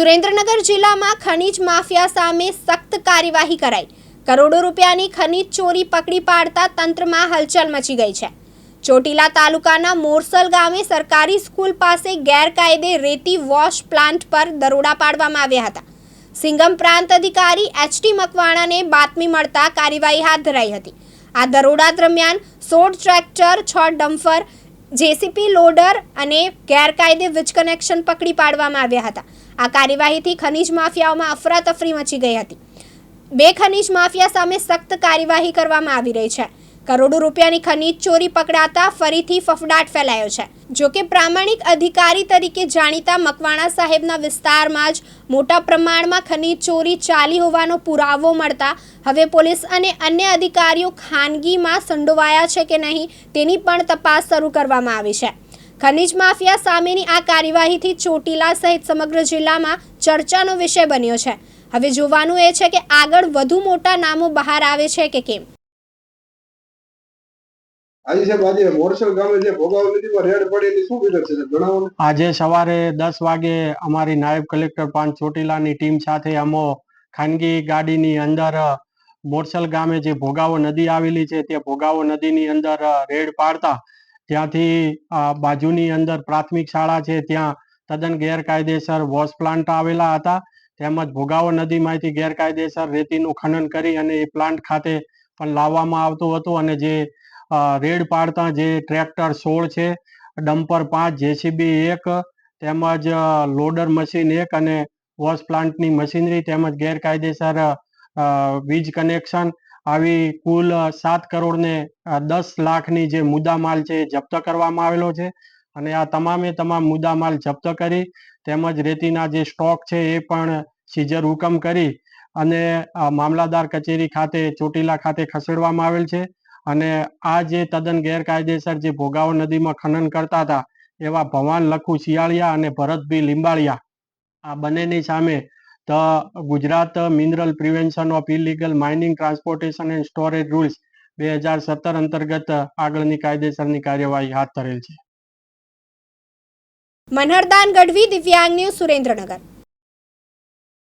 સુરેન્દ્રનગર જિલ્લામાં ખનીજ માફિયા સામે સખ્ત કાર્યવાહી કરાઈ. કરોડો રૂપિયાની ખનીજ ચોરી પકડી પાડતા તંત્રમાં હલચલ મચી ગઈ છે. ચોટીલા તાલુકાના મોરસલ ગામે સરકારી સ્કૂલ પાસે ગેરકાયદે રેતી વોશ પ્લાન્ટ પર દરોડા પાડવામાં આવ્યા હતા. સિંગમ પ્રાંત અધિકારી એચટી મકવાણાને બાતમી મળતા કાર્યવાહી હાથ ધરાઈ હતી. આ દરોડા દરમિયાન સોળ ટ્રેક્ટર, છ ડમ્ફર જેસીપી લોડર અને ગેરકાયદે વીજ કનેક્શન પકડી પાડવામાં આવ્યા હતા. આ કાર્યવાહીથી ખનીજ માફિયાઓમાં અફરાતફરી મચી ગઈ હતી. બે ખનીજ માફિયા સામે સખ્ત કાર્યવાહી કરવામાં આવી રહી છે. કરોડો રૂપિયાની ખનીજ ચોરી પકડાતા ફરીથી ફફડાટ ફેલાયો છે. જોકે પ્રામાણિક અધિકારી તરીકે જાણીતા મકવાણા સાહેબના વિસ્તારમાં જ મોટા પ્રમાણમાં ખનીજ ચોરી ચાલી હોવાનો પુરાવો મળતા હવે પોલીસ અને અન્ય અધિકારીઓ ખાનગીમાં સંડોવાયા છે કે નહીં તેની પણ તપાસ શરૂ કરવામાં આવી છે. ખનીજ માફિયા સામેની આ કાર્યવાહીથી ચોટીલા સહિત સમગ્ર જિલ્લામાં ચર્ચાનો વિષય બન્યો છે. હવે જોવાનું એ છે કે આગળ વધુ મોટા નામો બહાર આવે છે કે કેમ? આજે સવારે દસ વાગે અમારી નાયબ કલેક્ટર પાન ચોટીલાની ટીમ સાથે અમો ખાનગી ગાડીની અંદર મોરસલ ગામે જે ભોગાવો નદી આવેલી છે, તે ભોગાવો નદીની અંદર રેડ પાડતા ત્યાંથી બાજુની અંદર પ્રાથમિક શાળા છે, ત્યાં તદ્દન ગેરકાયદેસર વોશ પ્લાન્ટ આવેલા હતા. તેમજ ભોગાવો નદીમાંથી ગેરકાયદેસર રેતીનું ખનન કરી અને એ પ્લાન્ટ ખાતે પણ લાવવામાં આવતું હતું અને જે રેડ પાડતા જે ટ્રેક્ટર સોળ છે, ડમ્પર પાંચ, જેસીબી એક, તેમજ લોડર મશીન એક અને વોશ પ્લાન્ટની મશીનરી તેમજ ગેરકાયદેસર વીજ કનેક્શન. આવી કુલ સાત કરોડ ને દસ લાખની જે મુદ્દામાલ છે જપ્ત કરવામાં આવેલો છે. અને આ તમામે તમામ મુદ્દામાલ જપ્ત કરી, તેમજ રેતીના જે સ્ટોક છે એ પણ સીઝર હુકમ કરી અને મામલાદાર કચેરી ખાતે ચોટીલા ખાતે ખસેડવામાં આવેલ છે. અને આ જે તદ્દન ગેરકાયદેસર જે ભોગાવો નદીમાં ખનન કરતા હતા, એવા ભવાન લખુ શિયાળિયા અને ભરતભાઈ લીંબાળિયા. આ બંનેની સામે the Gujarat mineral prevention of illegal mining transportation and storage rules બે હજાર સત્તર અંતર્ગત આગળની કાયદેસરની કાર્યવાહી હાથ ધરેલ છે. મનહરદાન ગઢવી, દિવ્યાંગ ન્યૂઝ સુરેન્દ્રનગર.